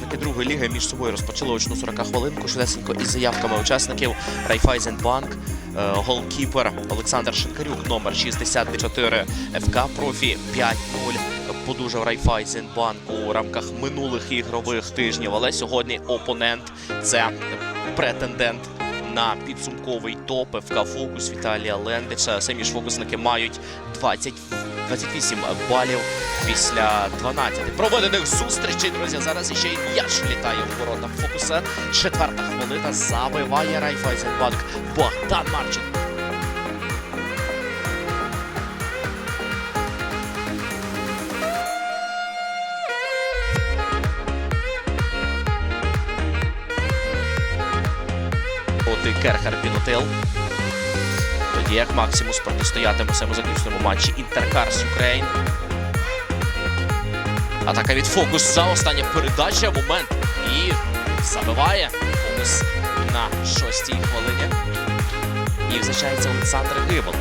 представники другої ліги між собою розпочали очну 40 хвилинку. Швидесенько із заявками учасників Райфайзенбанк, е, голкіпер Олександр Шинкарюк, номер 64 ФК Профі 5-0. Подужав Райфайзенбанк у рамках минулих ігрових тижнів. Але сьогодні опонент це претендент на підсумковий топ ФК Фокус Віталія Лендича. Самі ж фокусники мають 20, 28 балів після 12 проведених зустрічей. Друзі, зараз ще й м'яч влітає у ворота фокуса. Четверта хвилина забиває Райфайзенбанк Богдан Марченко. Проти Керхер Пінотел. Тоді як Максимус протистоятиме у заключному матчі Інтеркарс Юкрейн. Атака від Фокус за остання передача. Момент. І забиває Фокус на шостій хвилині. І визначається Олександр Гибл.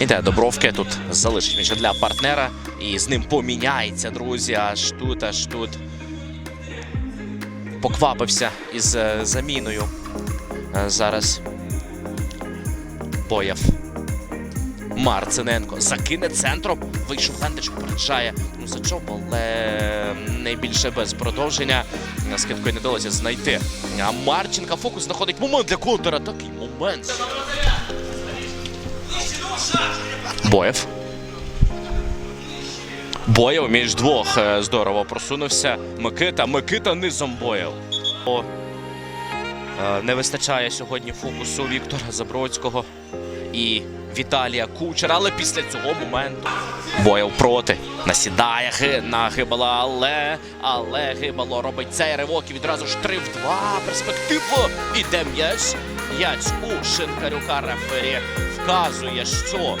Іде Добровки тут залишить м'яча для партнера. І з ним поміняється, друзі. Аж тут, аж тут. Поквапився із е, заміною. Е, Зараз Боєв. Марциненко закине центром. Вийшов Лендич, попереджає Мусачов, але найбільше без продовження. Скидкою не вдалося знайти. А Марченка фокус знаходить момент для контра. Такий момент. Боєв. Боєв між двох е, здорово просунувся. Микита. Микита низом боєв. Е, Не вистачає сьогодні фокусу Віктора Забродського і Віталія Кучера. Але після цього моменту Боєв проти. Насідає Ги- на Гибала, але, але Гибало робить цей ривок і відразу ж 3 в 2. Перспектива. Іде м'яч. М'яч у Шинкарюка рефері вказує, що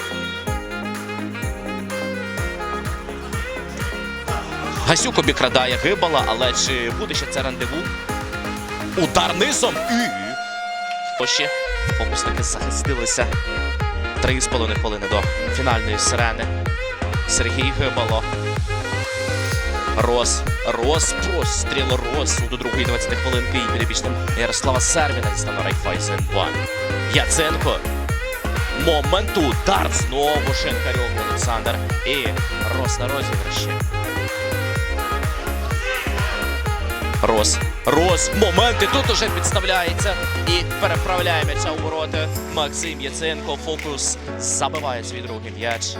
Гасюк обікрадає Гибала, але чи буде ще це рандеву? Удар низом і. Оші. Фокусники захистилися. Три з половиною хвилини до фінальної сирени. Сергій Гибало. Рос. Рос. Простріл Рос до другої 20 хвилинки і підопічним Ярослава Сервіна дістане Райфайзен 2. Яценко. Момент удар. Знову Шинкарьов Олександр. І Рос на розіграші. Рос. Рос. Моменти тут уже підставляється і переправляє м'яча у ворота. Максим Яценко. Фокус забиває свій другий м'яч.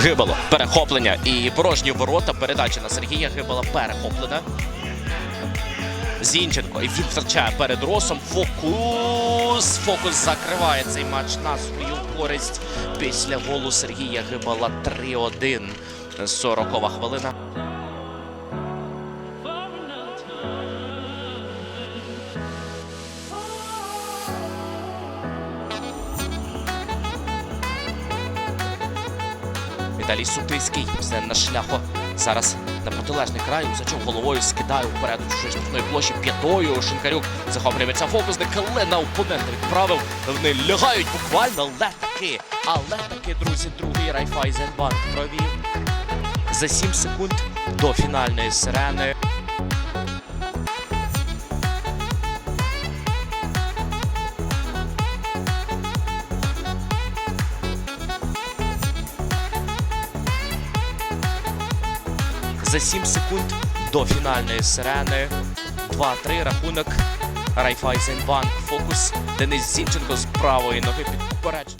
Гибало. Перехоплення і порожні ворота. Передача на Сергія Гибала перехоплена. Зінченко. І він втрачає перед Росом. Фокус. Фокус закриває цей матч на свою користь. Після голу Сергія Гибала 3-1. 40 хвилина. Віталій Сутиський все на шляху. Зараз на протилежний край Усачов головою скидає вперед у чужої штрафної площі п'ятою. Шинкарюк захоплюється фокусник, але на опонента відправив. Вони лягають буквально, але таки, але таки, друзі, другий Райфайзенбанк провів за 7 секунд до фінальної сирени. За 7 секунд до фінальної сирени. 2-3 рахунок. Райфайзенбанк. Фокус. Денис Зінченко з правої ноги під попередження.